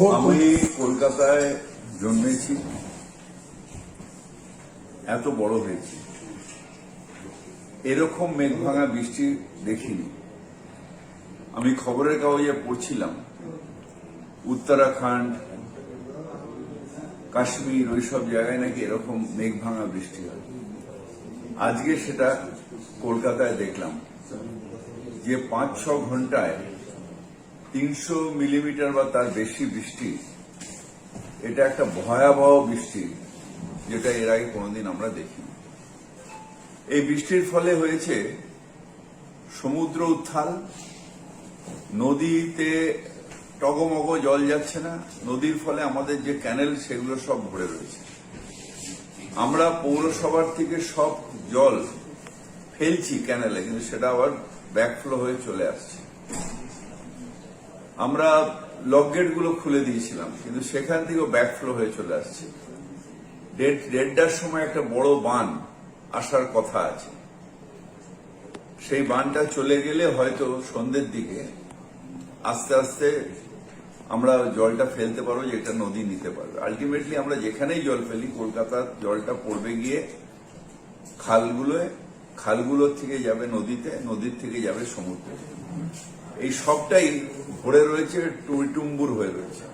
খবর আমি কলকাতায় জন্মেছি এত বড় হয়েছি। এরকম মেঘ ভাঙা বৃষ্টি দেখিনি। আমি খবরের কাগজে পড়ছিলাম উত্তরাখণ্ড কাশ্মীর ওইসব জায়গায় নাকি এরকম মেঘ ভাঙা বৃষ্টি হয়। আজকে সেটা কলকাতায় দেখলাম যে পাঁচ ছ ঘন্টায় তিনশো মিলিমিটার বা তার বেশি বৃষ্টি, এটা একটা ভয়াবহ বৃষ্টি, যেটা এর আগে কোনোদিন আমরা দেখি এই বৃষ্টির ফলে হয়েছে সমুদ্র উত্থাল নদীতে টগমগ, জল যাচ্ছে না, নদীর ফলে আমাদের যে ক্যানেল সেগুলো সব ভরে রয়েছে। আমরা পৌরসভার থেকে সব জল ফেলছি ক্যানেলে কিন্তু সেটা আবার ব্যাকফ্লো হয়ে চলে আসছে। আমরা লকগুলো খুলে দিয়েছিলাম, কিন্তু সেখান থেকেও ব্যাকফ্লো হয়ে চলে আসছে। দেড়- দেড়টার সময় একটা বড় বান আসার কথা আছে। সেই বানটা চলে গেলে হয়তো সন্ধ্যের দিকে আস্তে আস্তে আমরা জলটা ফেলতে পারব যেটা নদী নিতে পারবে। আলটিমেটলি আমরা যেখানেই জল ফেলি, কলকাতার জলটা পড়বে গিয়ে খালগুলোয় খালগুলোর থেকে যাবে নদীতে, নদীর থেকে যাবে সমুদ্রে। এই সবটাই ভরে রয়েছে, টুইটুম্বুর হয়ে রয়েছে।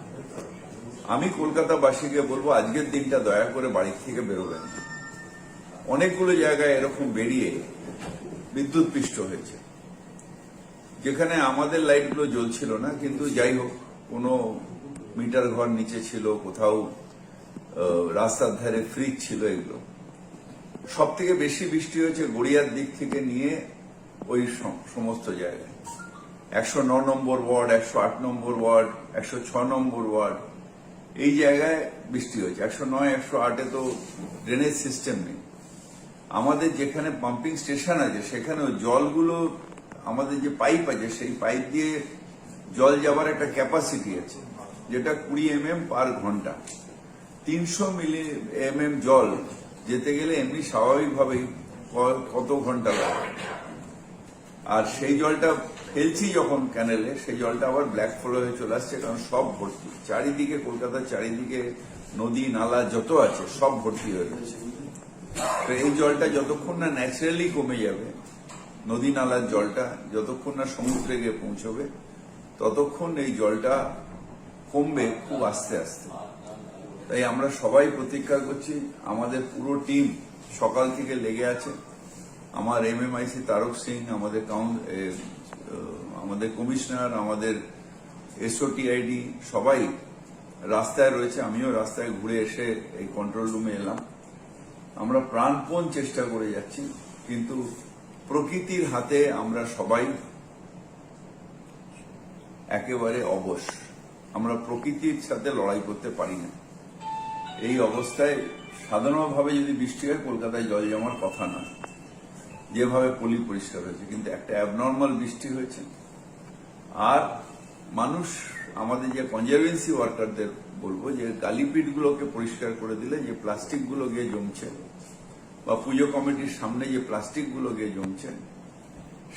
আমি কলকাতাবাসীকে বলব, আজকের দিনটা দয়া করে বাড়ি থেকে বেরোবেন অনেকগুলো জায়গায় এরকম বেরিয়ে বিদ্যুৎ পৃষ্ঠ হয়েছে। যেখানে আমাদের লাইটগুলো জ্বলছিল না, কিন্তু যাই হোক, কোনো মিটার ঘর নিচে ছিল, কোথাও রাস্তার ধারে ফ্রিজ ছিল এগুলো। সব থেকে বেশি বৃষ্টি হয়েছে গড়িয়ার দিক থেকে নিয়ে ওই সমস্ত জায়গায়। একশো ন নম্বর ওয়ার্ড, একশো আট নম্বর ওয়ার্ড, একশো ছ নম্বর ওয়ার্ড, এই জায়গায় বৃষ্টি হয়েছে। একশো নয়, একশো আটে তো ড্রেনেজ সিস্টেম নেই। আমাদের যেখানে পাম্পিং স্টেশন আছে, সেখানেও জলগুলো, আমাদের যে পাইপ আছে, সেই পাইপ দিয়ে জল যাবার একটা ক্যাপাসিটি আছে, যেটা কুড়ি এম এম পার ঘণ্টা। তিনশো মিলি এম এম জল যেতে গেলে এমনি স্বাভাবিকভাবেই কত ঘণ্টা লাগে। আর সেই জলটা ফেলছি যখন ক্যানেলে, সেই জলটা আবার ব্ল্যাক ফ্লো হয়ে চলে আসছে, কারণ সব ভর্তি। চারিদিকে, কলকাতার চারিদিকে, নদী, নালা যত আছে, সব ভর্তি হয়ে গেছে। তো এই জলটা যতক্ষণ না ন্যাচারালি কমে যাবে, নদী, নালার জলটা যতক্ষণ না সমুদ্রে গিয়ে পৌঁছবে, ততক্ষণ এই জলটা কমবে খুব আস্তে আস্তে। তাই আমরা সবাই প্রতীক্ষা করছি, আমাদের পুরো টিম সকাল থেকে লেগে আছে। আমার এমএমআইসি তারক সিং, আমাদের আমাদের কমিশনার, আমাদের এসওটিআইডি সবাই রাস্তায় রয়েছে। আমিও রাস্তায় ঘুরে এসে এই কন্ট্রোল রুমে এলাম। আমরা প্রাণপণ চেষ্টা করে যাচ্ছি, কিন্তু প্রকৃতির হাতে আমরা সবাই একেবারে অবশ। আমরা প্রকৃতির সাথে লড়াই করতে পারি না। এই অবস্থায় সাধারণভাবে যদি বৃষ্টি হয়, কলকাতায় জল জমার কথা না। যেভাবে পলি পরিষ্কার হয়েছে, কিন্তু একটা অ্যাবনর্মাল বৃষ্টি হয়েছে। আর মানুষ, আমাদের যে কনজারভেন্সি ওয়ার্কারদের বলব যে গালিপিট গুলোকে পরিষ্কার করে দিলে যে প্লাস্টিকগুলো গিয়ে জমছে, বা পুজো কমিটির সামনে যে প্লাস্টিকগুলো গিয়ে জমছে,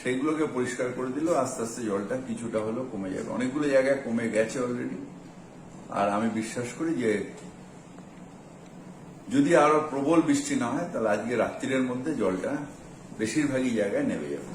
সেইগুলোকে পরিষ্কার করে দিলেও আস্তে আস্তে জলটা কিছুটা হলেও কমে যাবে। অনেকগুলো জায়গায় কমে গেছে অলরেডি আর আমি বিশ্বাস করি যে যদি আরও প্রবল বৃষ্টি না হয়, তাহলে আজকে রাত্রির মধ্যে জলটা বেশিরভাগই জায়গায় নেমে যাবে।